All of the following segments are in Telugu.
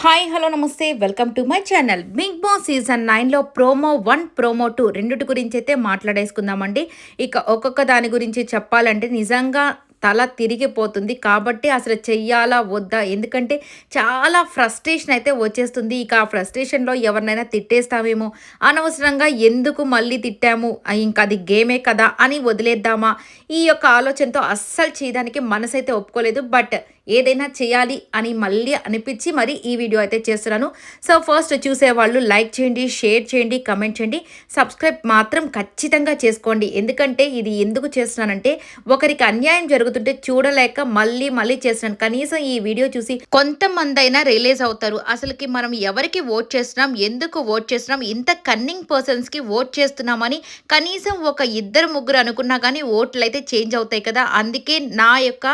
హాయ్ హలో నమస్తే. Welcome to my channel. Bigg Boss season నైన్లో ప్రోమో వన్ ప్రోమో టూ రెండిటి గురించి అయితే మాట్లాడేసుకుందామండి. ఇక ఒక్కొక్క దాని గురించి చెప్పాలంటే నిజంగా తల తిరిగిపోతుంది. కాబట్టి అసలు చెయ్యాలా వద్దా? ఎందుకంటే చాలా ఫ్రస్ట్రేషన్ అయితే వచ్చేస్తుంది. ఇక ఆ ఫ్రస్ట్రేషన్లో ఎవరినైనా తిట్టేస్తామేమో? అనవసరంగా ఎందుకు మళ్ళీ తిట్టాము? ఇంకా అది గేమే కదా అని వదిలేద్దామా? ఈ యొక్క ఆలోచనతో అస్సలు చేయడానికి మనసు అయితే ఒప్పుకోలేదు. బట్ ఏదైనా చేయాలి అని మళ్ళీ అనిపించి మరి ఈ వీడియో అయితే చేస్తున్నాను. సో ఫస్ట్ చూసేవాళ్ళు లైక్ చేయండి షేర్ చేయండి కమెంట్ చేయండి. సబ్స్క్రైబ్ మాత్రం ఖచ్చితంగా చేసుకోండి. ఎందుకంటే ఇది ఎందుకు చేస్తున్నానంటే ఒకరికి అన్యాయం జరుగుతుంది జరుగుతుంటే చూడలేక మళ్ళీ మళ్ళీ చేస్తున్నాను. కనీసం ఈ వీడియో చూసి కొంతమంది అయినా రిలీజ్ అవుతారు. అసలుకి మనం ఎవరికి ఓట్ చేస్తున్నాం? ఎందుకు ఓట్ చేస్తున్నాం? ఇంత కన్నింగ్ పర్సన్స్కి ఓట్ చేస్తున్నామని కనీసం ఒక ఇద్దరు ముగ్గురు అనుకున్నా కానీ ఓట్లు అయితే చేంజ్ అవుతాయి కదా. అందుకే నా యొక్క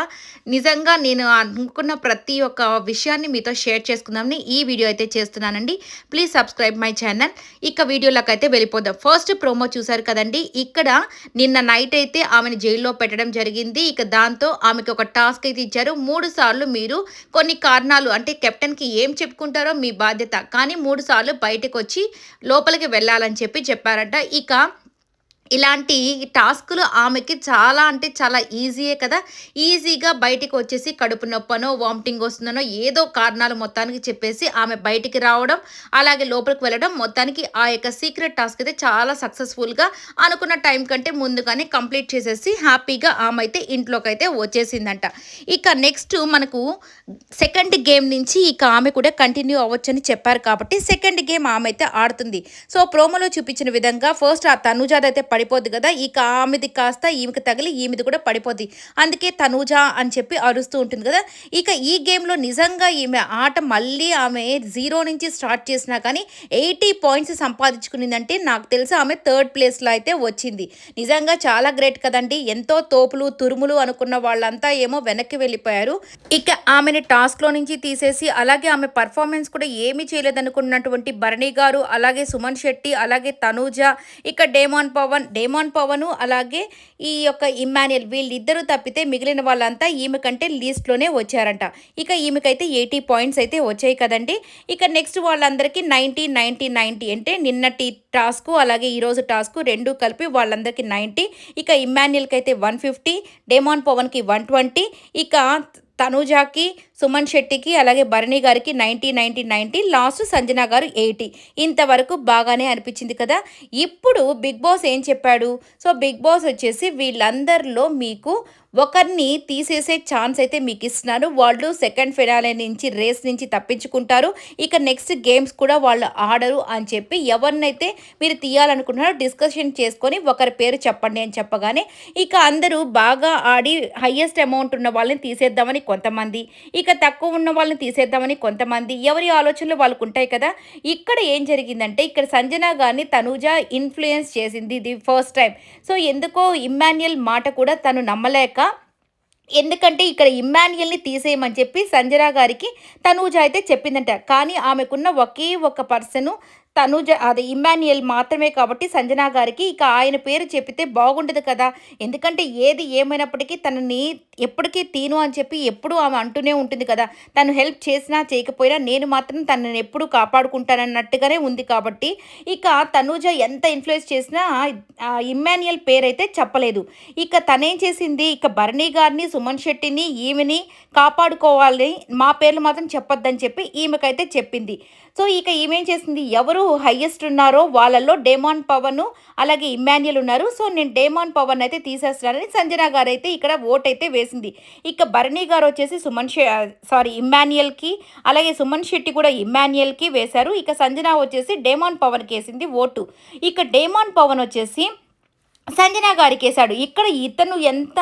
నిజంగా నేను అనుకున్న ప్రతి ఒక్క విషయాన్ని మీతో షేర్ చేసుకుందామని ఈ వీడియో అయితే చేస్తున్నానండి. Please subscribe my channel. ఇక వీడియోలోకి అయితే వెళ్ళిపోదాం. ఫస్ట్ ప్రోమో చూసారు కదండి. ఇక్కడ నిన్న నైట్ అయితే ఆమెను జైల్లో పెట్టడం జరిగింది. ఇక దాంతో ఆమెకి ఒక టాస్క్ అయితే ఇచ్చారు. మూడు సార్లు మీరు కొన్ని కారణాలు అంటే కెప్టెన్కి ఏం చెప్పుకుంటారో మీ బాధ్యత. కానీ మూడు సార్లు బయటకు వచ్చి లోపలికి వెళ్ళాలని చెప్పి చెప్పారట. ఇక ఇలాంటి టాస్కులు ఆమెకి చాలా అంటే చాలా ఈజీయే కదా. ఈజీగా బయటికి వచ్చేసి కడుపు నొప్పనో వామిటింగ్ వస్తుందనో ఏదో కారణాలు మొత్తానికి చెప్పేసి ఆమె బయటికి రావడం అలాగే లోపలికి వెళ్ళడం మొత్తానికి ఆ యొక్క సీక్రెట్ టాస్క్ అయితే చాలా సక్సెస్ఫుల్గా అనుకున్న టైం కంటే ముందుగానే కంప్లీట్ చేసేసి హ్యాపీగా ఆమె అయితే ఇంట్లోకి అయితే వచ్చేసిందంట. ఇక నెక్స్ట్ మనకు సెకండ్ గేమ్ నుంచి ఇక ఆమె కూడా కంటిన్యూ అవ్వచ్చని చెప్పారు కాబట్టి సెకండ్ గేమ్ ఆమె అయితే ఆడుతుంది. సో ప్రోమోలో చూపించిన విధంగా ఫస్ట్ ఆ తనుజాద్ అయితే పడిపోద్ది కదా ఇక ఆమెది కాస్త ఈమెకి తగిలి ఈమెది కూడా పడిపోద్ది. అందుకే తనూజ అని చెప్పి అరుస్తూ ఉంటుంది కదా. ఇక ఈ గేమ్లో నిజంగా ఈమె ఆట మళ్ళీ ఆమె జీరో నుంచి స్టార్ట్ చేసినా కానీ ఎయిటీ పాయింట్స్ సంపాదించుకునిందంటే నాకు తెలిసి ఆమె థర్డ్ ప్లేస్లో అయితే వచ్చింది. నిజంగా చాలా గ్రేట్ కదండి. ఎంతో తోపులు తురుములు అనుకున్న వాళ్ళంతా ఏమో వెనక్కి వెళ్ళిపోయారు. ఇక ఆమెని టాస్క్లో నుంచి తీసేసి అలాగే ఆమె పర్ఫార్మెన్స్ కూడా ఏమీ చేయలేదనుకున్నటువంటి భరణి గారు అలాగే సుమన్ శెట్టి అలాగే తనూజ ఇక డేమాన్ పవన్ డేమాన్ పవను అలాగే ఈ యొక్క ఇమ్మాన్యుయల్ వీళ్ళిద్దరూ తప్పితే మిగిలిన వాళ్ళంతా ఈమె కంటే లీస్ట్లోనే వచ్చారంట. ఇక ఈమెకైతే ఎయిటీ పాయింట్స్ అయితే వచ్చాయి కదండి. ఇక నెక్స్ట్ వాళ్ళందరికీ నైంటీ నైంటీ నైంటీ అంటే నిన్నటి టాస్క్ అలాగే ఈరోజు టాస్క్ రెండు కలిపి వాళ్ళందరికీ నైంటీ ఇక ఇమ్మాన్యుయల్కి అయితే వన్ ఫిఫ్టీ డేమాన్ పవన్కి వన్ ట్వంటీ ఇక తనూజాకి సుమన్ శెట్టికి అలాగే భరణి గారికి ninety ninety ninety last Sanjana గారు ఎయిటీ ఇంతవరకు బాగానే అనిపించింది కదా? ఇప్పుడు బిగ్ బాస్ ఏం చెప్పాడు? సో బిగ్ బాస్ వచ్చేసి వీళ్ళందరిలో మీకు ఒకరిని తీసేసే ఛాన్స్ అయితే మీకు ఇస్తున్నారు. వాళ్ళు సెకండ్ ఫినాలే నుంచి రేస్ నుంచి తప్పించుకుంటారు. ఇక నెక్స్ట్ గేమ్స్ కూడా వాళ్ళు ఆడరు అని చెప్పి ఎవరినైతే మీరు తీయాలనుకుంటున్నారో డిస్కషన్ చేసుకొని ఒకరి పేరు చెప్పండి అని చెప్పగానే ఇక అందరూ బాగా ఆడి హయ్యెస్ట్ అమౌంట్ ఉన్న వాళ్ళని తీసేద్దామని కొంతమంది. ఇక తక్కువ ఉన్న వాళ్ళని తీసేద్దామని కొంతమంది ఎవరి ఆలోచనలు వాళ్ళకు ఉంటాయి కదా. ఇక్కడ ఏం జరిగిందంటే ఇక్కడ సంజన గారిని తనూజ ఇన్ఫ్లుయెన్స్ చేసింది ఇది ఫస్ట్ టైం. సో ఎందుకో ఇమ్మాన్యుయల్ మాట కూడా తను నమ్మలేక ఎందుకంటే ఇక్కడ ఇమ్మాన్యుయల్ని తీసేయమని చెప్పి సంజనా గారికి తనూజ అయితే చెప్పిందంట. కానీ ఆమెకున్న ఒకే ఒక పర్సను తనుజ అది ఇమ్మాన్యుయల్ మాత్రమే కాబట్టి సంజనా గారికి ఇక ఆయన పేరు చెప్పితే బాగుండదు కదా. ఎందుకంటే ఏది ఏమైనప్పటికీ తనని ఎప్పటికీ తీను అని చెప్పి ఎప్పుడూ ఆమె అంటూనే ఉంటుంది కదా. తను హెల్ప్ చేసినా చేయకపోయినా నేను మాత్రం తనని ఎప్పుడూ కాపాడుకుంటానన్నట్టుగానే ఉంది కాబట్టి ఇక తనుజ ఎంత ఇన్ఫ్లుయెన్స్ చేసినా ఇమ్మాన్యుయల్ పేరైతే చెప్పలేదు. ఇక తనేం చేసింది? ఇక భరణి గారిని సుమన్ శెట్టిని ఈమెని కాపాడుకోవాలని మా పేర్లు మాత్రం చెప్పొద్దని చెప్పి ఈమెకైతే చెప్పింది. సో ఇక ఈమెం చేసింది? ఎవరు హయ్యెస్ట్ ఉన్నారో వాళ్ళల్లో డేమాన్ పవన్ అలాగే ఇమాన్యుల్ ఉన్నారు. సో నేను డేమాన్ పవన్ అయితే తీసేస్తున్నానని సంజన గారు అయితే ఇక్కడ ఓట్ అయితే వేసింది. ఇక భరణి గారు వచ్చేసి సుమన్ సారీ ఇమ్మాన్యుయల్కి అలాగే సుమన్ శెట్టి కూడా ఇమ్మాన్యుయల్కి వేశారు. ఇక సంజన వచ్చేసి డేమాన్ పవన్కి వేసింది ఓటు. ఇక డేమాన్ పవన్ వచ్చేసి సంజన గారికి వేశాడు. ఇక్కడ ఇతను ఎంత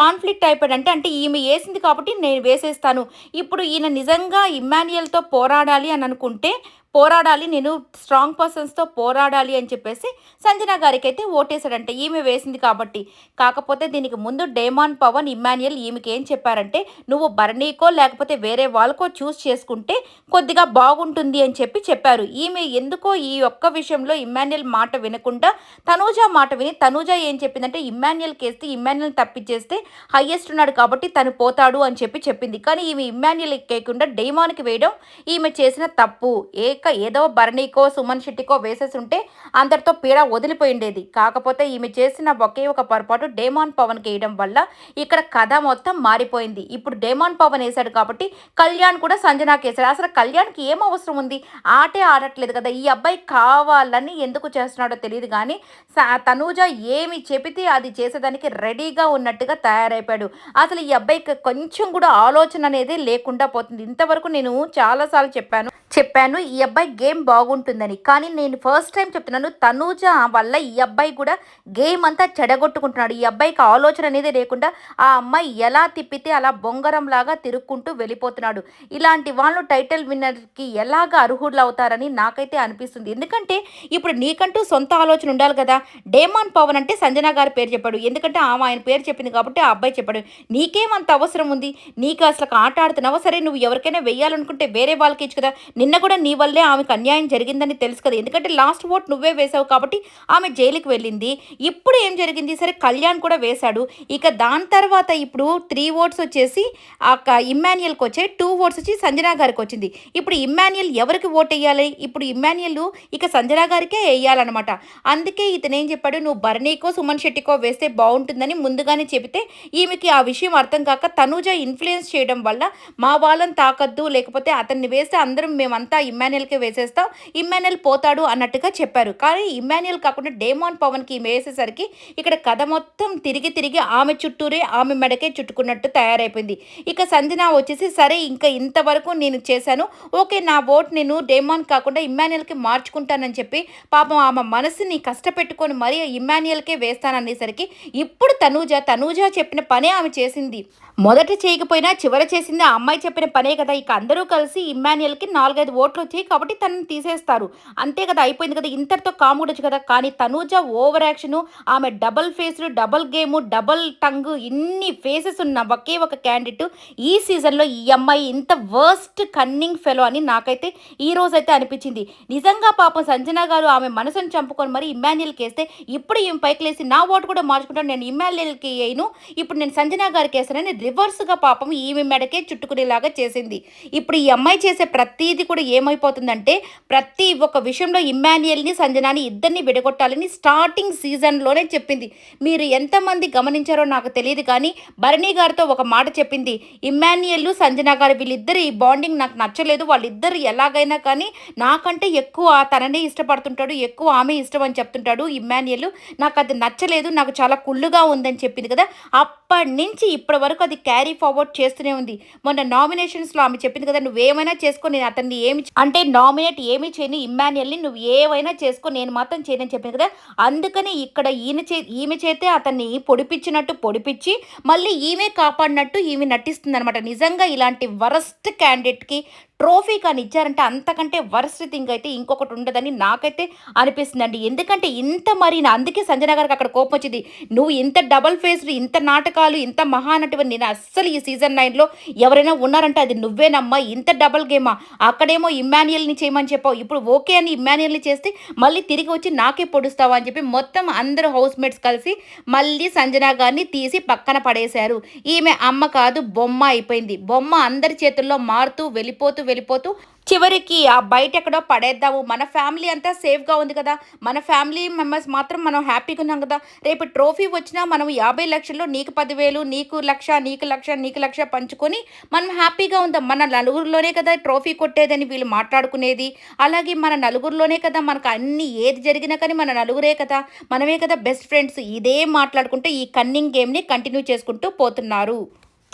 కాన్ఫ్లిక్ట్ అయిపోయాడంటే అంటే ఈమె వేసింది కాబట్టి నేను వేసేస్తాను. ఇప్పుడు ఈయన నిజంగా ఇమ్మాన్యుయల్తో పోరాడాలి అని అనుకుంటే పోరాడాలి నేను స్ట్రాంగ్ పర్సన్స్తో పోరాడాలి అని చెప్పేసి సంజన గారికి అయితే ఓటేశాడంట. ఈమె వేసింది కాబట్టి. కాకపోతే దీనికి ముందు డేమాన్ పవన్ ఇమాన్యుయల్ ఈమెకి ఏం చెప్పారంటే నువ్వు భరణీకో లేకపోతే వేరే వాళ్ళకో చూస్ చేసుకుంటే కొద్దిగా బాగుంటుంది అని చెప్పి చెప్పారు. ఈమె ఎందుకో ఈ ఒక్క విషయంలో ఇమాన్యుయల్ మాట వినకుండా తనూజ మాట విని తనూజ ఏం చెప్పిందంటే ఇమాన్యుయల్ కేస్తే ఇమాన్యుల్ తప్పించేస్తే హయ్యెస్ట్ ఉన్నాడు కాబట్టి తను పోతాడు అని చెప్పి చెప్పింది. కానీ ఈమె ఇమాన్యుయల్ కేకుండా డేమాన్కి వేయడం ఈమె చేసిన తప్పు. ఏ లెక్క ఏదో భరణీకో సుమన్ శెట్టికో వేసేసి ఉంటే అందరితో పీడ వదిలిపోయిండేది. కాకపోతే ఈమె చేసిన ఒకే ఒక పొరపాటు డేమాన్ పవన్కి వేయడం వల్ల ఇక్కడ కథ మొత్తం మారిపోయింది. ఇప్పుడు డేమాన్ పవన్ వేశాడు కాబట్టి కళ్యాణ్ కూడా సంజనాకి వేశాడు. అసలు కళ్యాణ్కి ఏం అవసరం ఉంది? ఆటే ఆడట్లేదు కదా. ఈ అబ్బాయి కావాలని ఎందుకు చేస్తున్నాడో తెలియదు కానీ స- తనూజ ఏమి చెబితే అది చేసేదానికి రెడీగా ఉన్నట్టుగా తయారైపోయాడు. అసలు ఈ అబ్బాయికి కొంచెం కూడా ఆలోచన అనేది లేకుండా పోతుంది. ఇంతవరకు నేను చాలాసార్లు చెప్పాను. చెప్పాను ఈ అబ్బాయి గేమ్ బాగుంటుందని. కానీ నేను ఫస్ట్ టైం చెప్తున్నాను తనూజ వల్ల ఈ అబ్బాయి కూడా గేమ్ అంతా చెడగొట్టుకుంటున్నాడు. ఈ అబ్బాయికి ఆలోచన అనేది లేకుండా ఆ అమ్మాయి ఎలా తిప్పితే అలా బొంగరం లాగా తిరుక్కుంటూ వెళ్ళిపోతున్నాడు. ఇలాంటి వాళ్ళు టైటిల్ విన్నర్కి ఎలాగ అర్హులు అవుతారని నాకైతే అనిపిస్తుంది. ఎందుకంటే ఇప్పుడు నీకంటూ సొంత ఆలోచన ఉండాలి కదా. డేమాన్ పవన్ అంటే సంజన గారి పేరు చెప్పాడు. ఎందుకంటే ఆమె ఆయన పేరు చెప్పింది కాబట్టి ఆ అబ్బాయి చెప్పాడు. నీకేమంత అవసరం ఉంది? నీకు అసలు ఆట ఆడుతున్నావా? సరే నువ్వు ఎవరికైనా వెయ్యాలనుకుంటే వేరే వాళ్ళకి ఇచ్చు కదా. నిన్న కూడా నీ వల్లే ఆమెకు అన్యాయం జరిగిందని తెలుసు కదా. ఎందుకంటే లాస్ట్ ఓట్ నువ్వే వేసావు కాబట్టి ఆమె జైలుకి వెళ్ళింది. ఇప్పుడు ఏం జరిగింది? సరే కళ్యాణ్ కూడా వేశాడు. ఇక దాని తర్వాత ఇప్పుడు త్రీ ఓట్స్ వచ్చేసి ఆ ఇమ్మాన్యుయల్కి వచ్చాయి. టూ ఓట్స్ వచ్చి సంజనా గారికి వచ్చింది. ఇప్పుడు ఇమ్మాన్యుయల్ ఎవరికి ఓట్ వేయాలి? ఇప్పుడు ఇమ్మాన్యుయల్ ఇక సంజనా గారికే వేయాలన్నమాట. అందుకే ఇతను ఏం చెప్పాడు? నువ్వు బర్నీకో సుమన్ శెట్టికో వేస్తే బాగుంటుందని ముందుగానే చెబితే ఈమెకి ఆ విషయం అర్థం కాక తనుజ ఇన్ఫ్లుయెన్స్ చేయడం వల్ల మా వాళ్ళని తాకద్దు. లేకపోతే అతన్ని వేస్తే అందరం మేము మేమంతా ఇమ్మాన్యుయల్కే వేసేస్తాం. ఇమ్మాన్యుయల్ పోతాడు అన్నట్టుగా చెప్పారు. కానీ ఇమ్మాన్యుయల్ కాకుండా డేమాన్ పవన్కి వేసేసరికి ఇక్కడ కథ మొత్తం తిరిగి తిరిగి ఆమె చుట్టూరే ఆమె మెడకే చుట్టుకున్నట్టు తయారైపోయింది. ఇక సంజన వచ్చేసి సరే ఇంకా ఇంతవరకు నేను చేశాను. ఓకే నా ఓట్ నేను డేమాన్ కాకుండా ఇమ్మాన్యుయల్కి మార్చుకుంటానని చెప్పి పాపం ఆమె మనసుని కష్టపెట్టుకొని మరీ ఇమ్మాన్యుయల్కే వేస్తాననేసరికి ఇప్పుడు తనూజ తనూజ చెప్పిన పనే ఆమె చేసింది. మొదట చేయకపోయినా చివర చేసింది ఆ అమ్మాయి చెప్పిన పనే కదా. ఇక అందరూ కలిసి ఇమ్మాన్యుయల్కి నాలుగైదు ఓట్లు వచ్చాయి కాబట్టి తనని తీసేస్తారు. అంతే కదా అయిపోయింది కదా ఇంతటితో కాముడొచ్చు కదా. కానీ తనూజ ఓవర్ యాక్షన్ ఆమె double faced double game double tongue ఇన్ని ఫేసెస్ ఉన్న ఒకే ఒక క్యాండిడేట్ ఈ సీజన్లో ఈ అమ్మాయి ఇంత వర్స్ట్ కన్నింగ్ ఫెలో అని నాకైతే ఈ రోజైతే అనిపించింది. నిజంగా పాపం సంజన గారు ఆమె మనసును చంపుకొని మరి ఇమ్మాన్యుయల్కి వేస్తే ఇప్పుడు ఈమె పైకి లేసి నా ఓటు కూడా మార్చుకుంటాను నేను ఇమ్మాన్యుయల్కి వేయను ఇప్పుడు నేను సంజన గారికి వేస్తానని రివర్స్గా పాపం ఈమె మెడకే చుట్టుకునేలాగా చేసింది. ఇప్పుడు ఈ అమ్మాయి చేసే ప్రతిదీ కూడా ఏమైపోతుందంటే ప్రతి ఒక్క విషయంలో ఇమ్మాన్యుయల్ని సంజనాని ఇద్దరిని విడగొట్టాలని స్టార్టింగ్ సీజన్లోనే చెప్పింది. మీరు ఎంతమంది గమనించారో నాకు తెలియదు కానీ భరణి గారితో ఒక మాట చెప్పింది. ఇమ్మాన్యుయల్ సంజన గారు వీళ్ళిద్దరు ఈ బాండింగ్ నాకు నచ్చలేదు. వాళ్ళిద్దరు ఎలాగైనా కానీ నాకంటే ఎక్కువ తననే ఇష్టపడుతుంటాడు ఎక్కువ ఆమె ఇష్టం అని చెప్తుంటాడు ఇమ్మాన్యుయల్ నాకు అది నచ్చలేదు నాకు చాలా కుళ్ళుగా ఉందని చెప్పింది కదా. అప్పటి నుంచి ఇప్పటి వరకు అది క్యారీ ఫార్వర్డ్ చేస్తూనే ఉంది. మొన్న నామినేషన్స్లో ఆమె చెప్పింది కదా నువ్వేమైనా చేసుకో నేను అతన్ని ఏమి అంటే నామినేట్ ఏమి చేయని ఇమ్మాన్యుయల్ని నువ్వు ఏవైనా చేసుకో నేను మాత్రం చేయనని చెప్పాను కదా. అందుకని ఇక్కడ ఈయన చే ఈమె చేతే అతన్ని పొడిపించినట్టు పొడిపించి మళ్ళీ ఈమె కాపాడినట్టు ఈమె నటిస్తుంది అనమాట నిజంగా ఇలాంటి వరస్ట్ క్యాండిడేట్కి ట్రోఫీ కానీ ఇచ్చారంటే అంతకంటే వర్స్ట్ థింగ్ అయితే ఇంకొకటి ఉండదని నాకైతే అనిపిస్తుందండి. ఎందుకంటే ఇంత మరి నా- అందుకే సంజన గారికి అక్కడ కోపం వచ్చింది. నువ్వు ఇంత డబల్ ఫేస్డ్ ఇంత నాటకాలు ఇంత మహానటువంటి నేను అస్సలు ఈ సీజన్ నైన్లో ఎవరైనా ఉన్నారంటే అది నువ్వేనమ్మా ఇంత డబల్ గేమా అక్కడేమో ఇమ్మాన్యుయల్ని చేయమని చెప్పావు. ఇప్పుడు ఓకే అని ఇమ్మాన్యుయల్ని చేస్తే మళ్ళీ తిరిగి వచ్చి నాకే పొడుస్తావా అని చెప్పి మొత్తం అందరూ హౌస్ మేట్స్ కలిసి మళ్ళీ సంజన గారిని తీసి పక్కన పడేశారు. ఈమె అమ్మ కాదు బొమ్మ అయిపోయింది. బొమ్మ అందరి చేతుల్లో మారుతూ వెళ్ళిపోతూ వెళ్ళిపోతూ చివరికి ఆ బయట ఎక్కడో పడేద్దాము. మన ఫ్యామిలీ అంతా సేఫ్గా ఉంది కదా. మన ఫ్యామిలీ మెంబర్స్ మాత్రం మనం హ్యాపీగా ఉన్నాం కదా. రేపు ట్రోఫీ వచ్చినా మనం యాభై లక్షల్లో నీకు పదివేలు నీకు లక్ష నీకు లక్ష నీకు లక్ష పంచుకొని మనం హ్యాపీగా ఉందాం. మన నలుగురిలోనే కదా ట్రోఫీ కొట్టేదని వీళ్ళు మాట్లాడుకునేది. అలాగే మన నలుగురిలోనే కదా మనకు అన్ని ఏది జరిగినా కానీ మన నలుగురే కదా. మనమే కదా బెస్ట్ ఫ్రెండ్స్ ఇదే మాట్లాడుకుంటే ఈ కన్నింగ్ గేమ్ని కంటిన్యూ చేసుకుంటూ పోతున్నారు.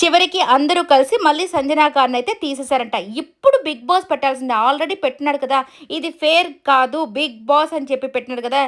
చివరికి అందరూ కలిసి మళ్ళీ సంజనా గారిని అయితే తీసేశారంట. ఇప్పుడు బిగ్ బాస్ పెట్టాల్సింది ఆల్రెడీ పెట్టినాడు కదా. ఇది ఫేర్ కాదు బిగ్ బాస్ అని చెప్పి పెట్టినాడు కదా.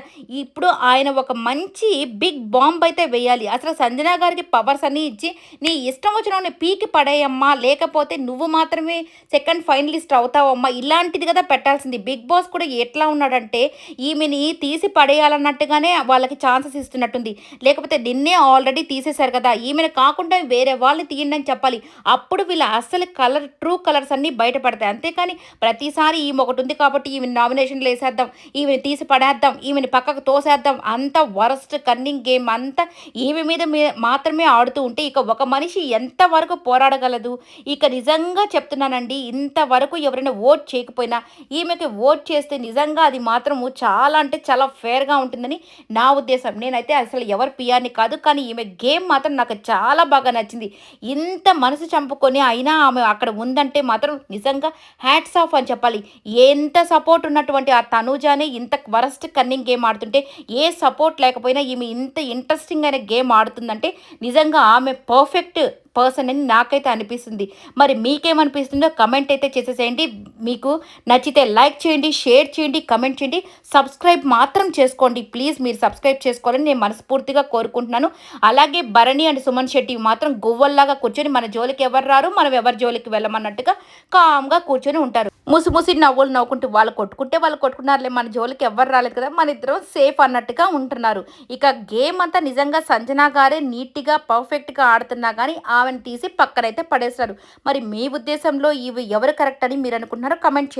ఇప్పుడు ఆయన ఒక మంచి బిగ్ బాంబ్ అయితే వేయాలి. అసలు సంజనా గారికి పవర్స్ అన్నీ ఇచ్చి నీ ఇష్టం వచ్చిన పీకి పడేయమ్మా. లేకపోతే నువ్వు మాత్రమే సెకండ్ ఫైనలిస్ట్ అవుతావమ్మా. ఇలాంటిది కదా పెట్టాల్సింది. బిగ్ బాస్ కూడా ఎట్లా ఉన్నాడంటే ఈమెని తీసి పడేయాలన్నట్టుగానే వాళ్ళకి ఛాన్సెస్ ఇస్తున్నట్టుంది. లేకపోతే నిన్నే ఆల్రెడీ తీసేశారు కదా. ఈమెను కాకుండా వేరే వాళ్ళని తీయండి అని చెప్పాలి. అప్పుడు వీళ్ళ అసలు కలర్ ట్రూ కలర్స్ అన్నీ బయటపడతాయి. అంతేకాని ప్రతిసారి ఈమె ఒకటి ఉంది కాబట్టి ఈమె నామినేషన్లు వేసేద్దాం ఈమెను తీసి పడేద్దాం ఈమెను పక్కకు తోసేద్దాం. అంత వరస్ట్ కన్నింగ్ గేమ్ అంతా ఈమె మీద మాత్రమే ఆడుతూ ఉంటే ఇక ఒక మనిషి ఎంతవరకు పోరాడగలదు? ఇక నిజంగా చెప్తున్నానండి ఇంతవరకు ఎవరైనా ఓట్ చేయకపోయినా ఈమెకి ఓట్ చేస్తే నిజంగా అది మాత్రము చాలా అంటే చాలా ఫేర్గా ఉంటుందని నా ఉద్దేశం. నేనైతే అసలు ఎవరు పియాని కాదు కానీ ఈమె గేమ్ మాత్రం నాకు చాలా బాగా నచ్చింది. ఇంత మనసు చంపుకొని అయినా ఆమె అక్కడ ఉందంటే మాత్రం నిజంగా హ్యాట్స్ ఆఫ్ అని చెప్పాలి. ఎంత సపోర్ట్ ఉన్నటువంటి ఆ తనూజానే ఇంత వరస్ట్ కన్నింగ్ గేమ్ ఆడుతుంటే ఏ సపోర్ట్ లేకపోయినా ఈమె ఇంత ఇంట్రెస్టింగ్ అయిన గేమ్ ఆడుతుందంటే నిజంగా ఆమె పర్ఫెక్ట్ పర్సన్ అని నాకైతే అనిపిస్తుంది. మరి మీకేమనిపిస్తుందో కమెంట్ అయితే చేసేసేయండి. మీకు నచ్చితే లైక్ చేయండి షేర్ చేయండి కమెంట్ చేయండి. సబ్స్క్రైబ్ మాత్రం చేసుకోండి. ప్లీజ్ మీరు సబ్స్క్రైబ్ చేసుకోవాలని నేను మనస్ఫూర్తిగా కోరుకుంటున్నాను. అలాగే భరణి అండ్ సుమన్ శెట్టి మాత్రం గువ్వల్లాగా కూర్చొని మన జోలికి ఎవరు రారు? మనం ఎవరి జోలికి వెళ్ళమన్నట్టుగా కామ్గా కూర్చొని ఉంటారు. ముసిముసి నవ్వులు నవ్వుకుంటూ వాళ్ళు కొట్టుకుంటే వాళ్ళు కొట్టుకున్నారులే మన జోలికి ఎవరు రాలేదు కదా మన ఇద్దరం సేఫ్ అన్నట్టుగా ఉంటున్నారు. ఇక గేమ్ అంతా నిజంగా సంజనా గారే నీట్గా పర్ఫెక్ట్గా ఆడుతున్నా కానీ ఆమెను తీసి పక్కనైతే పడేస్తారు మరి మీ ఉద్దేశంలో ఇవి ఎవరు కరెక్ట్ అని మీరు అనుకుంటున్నారో కమెంట్